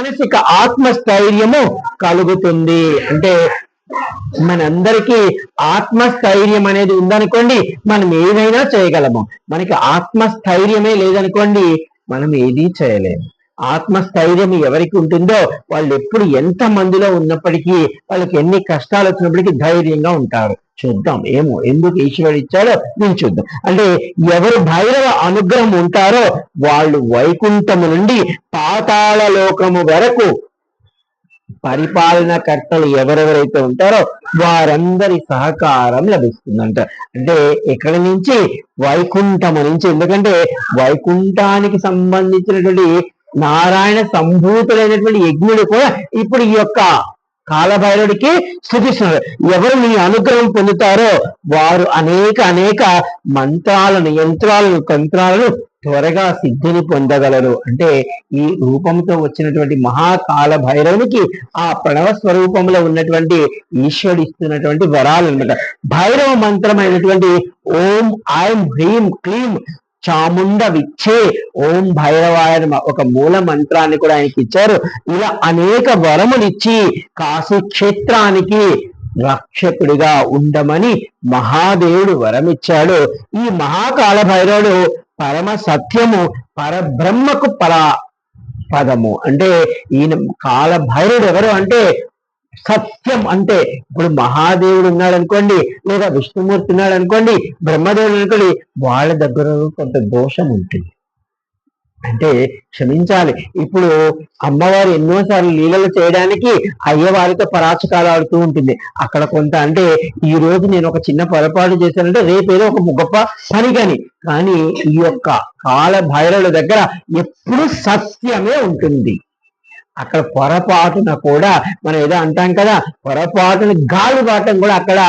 మానసిక ఆత్మస్థైర్యము కలుగుతుంది. అంటే మనందరికీ ఆత్మస్థైర్యం అనేది ఉందనుకోండి మనం ఏదైనా చేయగలము. మనకి ఆత్మస్థైర్యమే లేదనుకోండి మనం ఏదీ చేయలేము. ఆత్మస్థైర్యం ఎవరికి ఉంటుందో వాళ్ళు ఎప్పుడు ఎంత మందిలో ఉన్నప్పటికీ వాళ్ళకి ఎన్ని కష్టాలు వచ్చినప్పటికీ ధైర్యంగా ఉంటారు. చూద్దాం ఏమో ఎందుకు ఈశ్వరుడు ఇచ్చాడో నేను చూద్దాం. అంటే ఎవరు భైరవ అనుగ్రహం ఉంటారో వాళ్ళు వైకుంఠము నుండి పాతాళ లోకము వరకు పరిపాలనకర్తలు ఎవరెవరైతే ఉంటారో వారందరి సహకారం లభిస్తుందంట. అంటే ఇక్కడ నుంచి వైకుంఠము నుంచి ఎందుకంటే వైకుంఠానికి సంబంధించినటువంటి నారాయణ సంభూతులైనటువంటి యజ్ఞుడు కూడా ఇప్పుడు ఈ యొక్క కాలభైరుడికి స్థుతిస్తున్నారు. ఎవరు మీ అనుగ్రహం పొందుతారో వారు అనేక అనేక మంత్రాలను యంత్రాలను తంత్రాలను త్వరగా సిద్ధిని పొందగలరు. అంటే ఈ రూపంతో వచ్చినటువంటి మహాకాల భైరవునికి ఆ ప్రణవ స్వరూపంలో ఉన్నటువంటి ఈశ్వరుడు ఇస్తున్నటువంటి వరాలు అనమాట భైరవ మంత్రమైనటువంటి ఓం ఐం హ్రీం క్లీం చాముండ విచ్చే ఓం భైరవాయ ఒక మూల మంత్రాన్ని కూడా ఆయనకి ఇచ్చారు. ఇలా అనేక వరములిచ్చి కాశీ క్షేత్రానికి రక్షకుడిగా ఉండమని మహాదేవుడు వరమిచ్చాడు. ఈ మహాకాల భైరవుడు పరమ సత్యము పరబ్రహ్మకు పరా పదము అంటే ఈయన కాల భైరుడు ఎవరు అంటే సత్యం అంటే ఇప్పుడు మహాదేవుడు ఉన్నాడు అనుకోండి లేదా విష్ణుమూర్తి ఉన్నాడు అనుకోండి బ్రహ్మదేవుడు అనుకోండి వాళ్ళ దగ్గర కొంత దోషం ఉంటుంది. అంటే క్షమించాలి. ఇప్పుడు అమ్మవారు ఎన్నోసార్లు లీలలు చేయడానికి అయ్యవారితో పరాచకాలు ఆడుతూ ఉంటుంది. అక్కడ కొంత అంటే ఈ రోజు నేను ఒక చిన్న పొరపాటు చేశానంటే రేపేదో ఒక గొప్ప పని కాని కానీ ఈ యొక్క కాల భైరవుల దగ్గర ఎప్పుడు సత్యమే ఉంటుంది. అక్కడ పొరపాటున కూడా మనం ఏదో అంటాం కదా పొరపాటున గాలి పాటం కూడా అక్కడ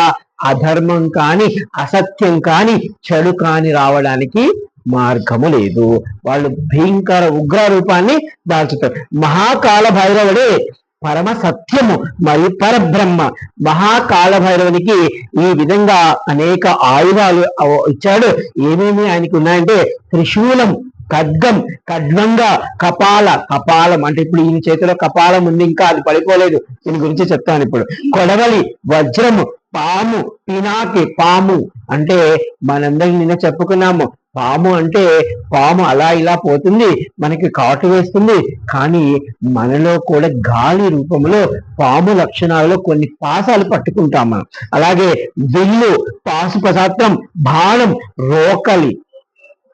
అధర్మం కాని అసత్యం కాని చెడు కాని రావడానికి మార్గము లేదు. వాళ్ళు భయంకర ఉగ్ర రూపాన్ని దాల్చుతారు. మహాకాల భైరవుడే పరమ సత్యము మరియు పరబ్రహ్మ. మహాకాల భైరవునికి ఈ విధంగా అనేక ఆయుధాలు ఇచ్చాడు. ఏమేమి ఆయనకి ఉన్నాయంటే త్రిశూలం ఖడ్గం ఖడ్గంగా కపాల కపాలం. అంటే ఇప్పుడు ఈయన చేతిలో కపాలం ఉంది ఇంకా అది పడిపోలేదు. దీని గురించి చెప్తాను ఇప్పుడు. కొడవలి వజ్రము పాము పినాకి పాము. అంటే మనందరం నిన్న చెప్పుకున్నాము. పాము అంటే పాము అలా ఇలా పోతుంది మనకి కాటు వేస్తుంది. కానీ మనలో కూడా గాలి రూపంలో పాము లక్షణాలలో కొన్ని పాసాలు పట్టుకుంటాం మనం. అలాగే విల్లు పాశుపశాస్త్రం బాణం రోకలి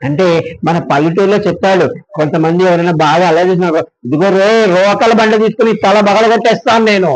అంటే మన పల్లెటూరులో చెప్తాడు కొంతమంది ఎవరైనా బాగా అలా చేసినారు ఇదిగో రో రోకల బండ తీసుకుని తల బగలగొట్టేస్తాను నేను.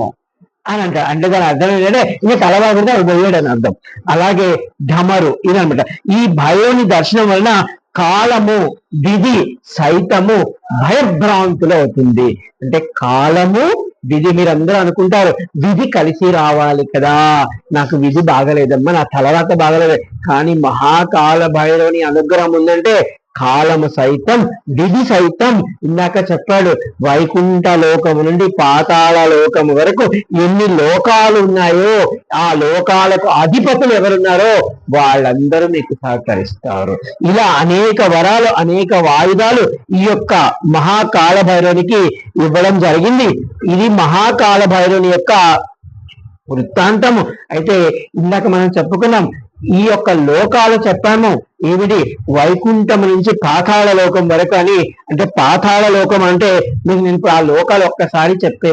అని అంట అంటే దాని అర్థం ఏంటంటే ఇంకా తల బాగుంటే అది పోయాడు అని అర్థం. అలాగే ఢమరు ఇదనమాట ఈ భయోని దర్శనం వలన కాలము విధి సైతము భయభ్రాంతులు అవుతుంది అంటే కాలము విధి మీరందరూ అనుకుంటారు. విధి కలిసి రావాలి కదా. నాకు విధి బాగలేదమ్మా. నా తలరాత బాగలేదు. కానీ మహాకాల భైరవుని అనుగ్రహం ఉందంటే కాలము సైతం విధి సైతం ఇందాక చెప్పాడు. వైకుంఠ లోకము నుండి పాతాళ లోకము వరకు ఎన్ని లోకాలు ఉన్నాయో ఆ లోకాలకు అధిపతులు ఎవరున్నారో వాళ్ళందరూ మీకు సహకరిస్తారు. ఇలా అనేక వరాలు అనేక వాయుధాలు ఈ యొక్క మహాకాల భైరవునికి ఇవ్వడం జరిగింది. ఇది మహాకాల భైరవుని యొక్క వృత్తాంతము. అయితే ఇందాక మనం చెప్పుకున్నాం ఈ యొక్క లోకాలు చెప్పాము. ఏమిటి? వైకుంఠం నుంచి పాతాళ లోకం వరకు అని. అంటే పాతాళ లోకం అంటే మీకు నేను ఆ లోకాలు ఒక్కసారి చెప్పే